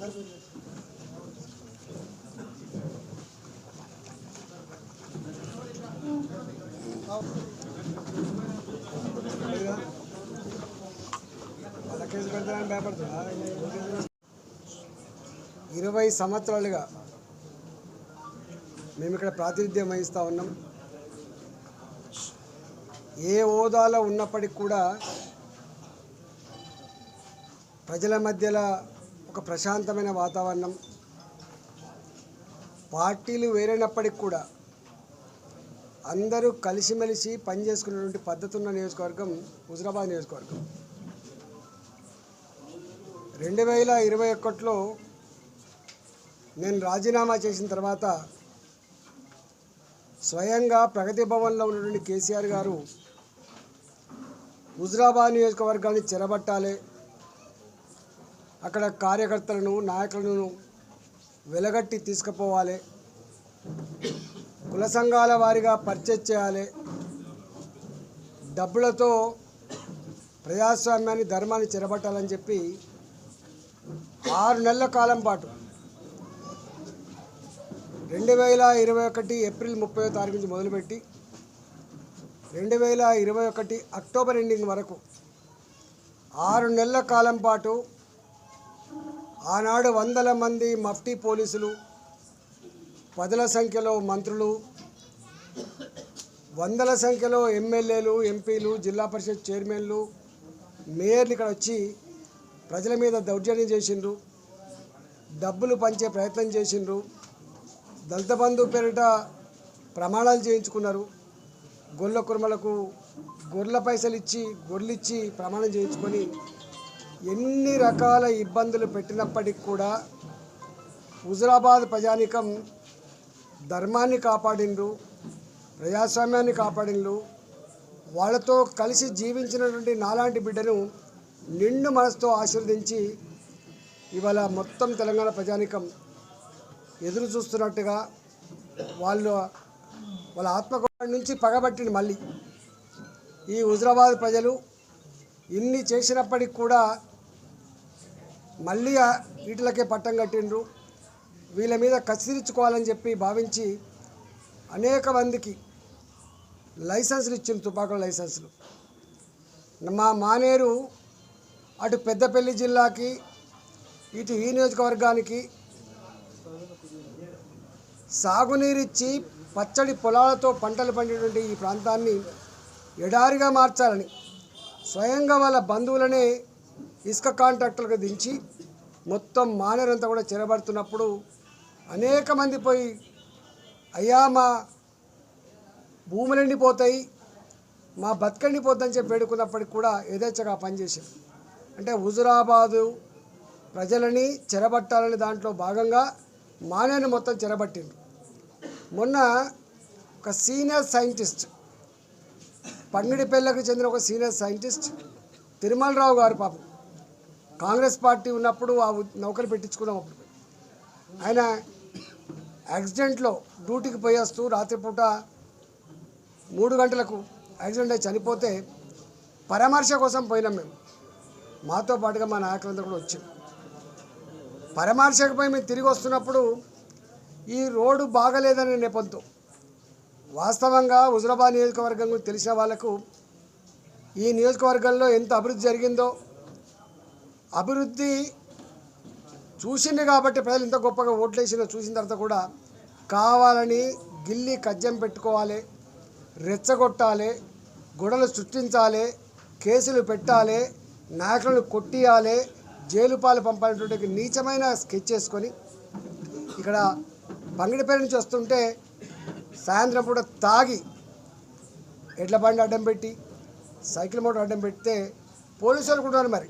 Case పెడతారని ఇరవై సంవత్సరాలుగా మేము ఇక్కడ ప్రాతినిధ్యం వహిస్తూ ఉన్నాం. ఏ హోదాలో ఉన్నప్పటికి కూడా ప్రజల మధ్యలో ఒక ప్రశాంతమైన వాతావరణం. పార్టీలు వేరైనప్పటికి కూడా అందరూ కలిసిమెలిసి పనిచేసుకునేటువంటి పద్ధతి ఉన్న నియోజకవర్గం హుజరాబాద్ నియోజకవర్గం. రెండు వేల ఇరవై ఒకటిలో నేను రాజీనామా చేసిన తర్వాత స్వయంగా ప్రగతి భవన్లో ఉన్నటువంటి కేసీఆర్ గారు హుజరాబాద్ నియోజకవర్గాన్ని చెరబట్టాలి. అక్కడ కార్యకర్తలను నాయకులను వెలగట్టి తీసుకుపోవాలి. కుల సంఘాల వారిగా పర్చేజ్ చేయాలి. డబ్బులతో ప్రజాస్వామ్యాన్ని ధర్మాన్ని చెరబట్టాలని చెప్పి ఆరు నెలల కాలం పాటు రెండు వేల ఇరవై ఒకటి ఏప్రిల్ ముప్పై తారీఖు నుంచి మొదలుపెట్టి రెండు వేల ఇరవై ఒకటి అక్టోబర్ ఎండింగ్ వరకు ఆరు నెలల కాలం పాటు ఆనాడు వందల మంది మఫ్టీ పోలీసులు పదుల సంఖ్యలో మంత్రులు వందల సంఖ్యలో ఎమ్మెల్యేలు ఎంపీలు జిల్లా పరిషత్ చైర్మన్లు మేయర్లు ఇక్కడ వచ్చి ప్రజల మీద దౌర్జన్యం చేసిండ్రు డబ్బులు పంచే ప్రయత్నం చేసిండ్రు దళిత బంధు పేరిట ప్రమాణాలు చేయించుకున్నారు గొర్రెల కుర్మలకు గొర్రెల పైసలు ఇచ్చి గొర్రెలు ఇచ్చి ప్రమాణం చేయించుకొని ఎన్ని రకాల ఇబ్బందులు పెట్టినప్పటికి కూడా హుజరాబాద్ ప్రజానికం ధర్మాన్ని కాపాడిండ్రు ప్రజాస్వామ్యాన్ని కాపాడిండ్రు. వాళ్ళతో కలిసి జీవించినటువంటి నాలాంటి బిడ్డను నిండు మనసుతో ఆశీర్వదించి ఇవాళ మొత్తం తెలంగాణ ప్రజానికం ఎదురు చూస్తున్నట్టుగా వాళ్ళు వాళ్ళ ఆత్మగౌరవం నుంచి పగబట్టింది మళ్ళీ. ఈ హుజరాబాద్ ప్రజలు ఇన్ని చేసినప్పటికి కూడా మళ్ళీ వీటిలకే పట్టం కట్టిండ్రు. వీళ్ళ మీద కసిరించుకోవాలని చెప్పి భావించి అనేక మందికి లైసెన్సులు ఇచ్చింది తుపాకుల లైసెన్సులు. మా మానేరు అటు పెద్దపల్లి జిల్లాకి ఇటు ఈ నియోజకవర్గానికి సాగునీరిచ్చి పచ్చడి పొలాలతో పంటలు పండినటువంటి ఈ ప్రాంతాన్ని ఎడారిగా మార్చాలని స్వయంగా వాళ్ళ బంధువులనే ఇసుక కాంట్రాక్టర్లకు దించి మొత్తం మానేరంతా కూడా చెరబడుతున్నప్పుడు అనేక మంది పోయి అయ్యా మా భూములు ఎండిపోతాయి మా బతకండిపోద్దని చెప్పి వేడుకున్నప్పటికి కూడా యథేచ్ఛగా పనిచేసాం అంటే హుజురాబాదు ప్రజలని చెరబట్టాలని దాంట్లో భాగంగా మానేను మొత్తం చెరబట్టిండు మొన్న ఒక సీనియర్ సైంటిస్ట్ పంగిడిపల్లెకు చెందిన ఒక సీనియర్ సైంటిస్ట్ తిరుమలరావు గారు పాపం. కాంగ్రెస్ పార్టీ ఉన్నప్పుడు ఆ నౌకరు పెట్టించుకున్నాం అప్పుడు. ఆయన యాక్సిడెంట్లో డ్యూటీకి పోయేస్తూ రాత్రిపూట మూడు గంటలకు యాక్సిడెంట్ అయి చనిపోతే పరామర్శ కోసం పోయినాం మేము. మాతో పాటుగా మా నాయకులందరూ కూడా వచ్చాం పరామర్శకు పోయి మేము తిరిగి వస్తున్నప్పుడు ఈ రోడ్డు బాగలేదనే నెపంతో వాస్తవంగా హుజరాబాద్ నియోజకవర్గం తెలిసిన వాళ్ళకు ఈ నియోజకవర్గంలో ఎంత అభివృద్ధి జరిగిందో అభివృద్ధి చూసింది కాబట్టి ప్రజలు ఇంత గొప్పగా ఓట్లేసిన చూసిన తర్వాత కూడా కావాలని గిల్లి కజ్జం పెట్టుకోవాలి రెచ్చగొట్టాలి గొడవలు సృష్టించాలి కేసులు పెట్టాలి నాయకులను కొట్టియాలి జైలు పాలు పంపాలనేటువంటి నీచమైన స్కెచ్ చేసుకొని ఇక్కడ బంగిడిపేట నుంచి వస్తుంటే సాయంత్రం పూట తాగి ఎడ్ల బండి అడ్డం పెట్టి సైకిల్ మోటార్ అడ్డం పెడితే పోలీసు వాళ్ళు మరి.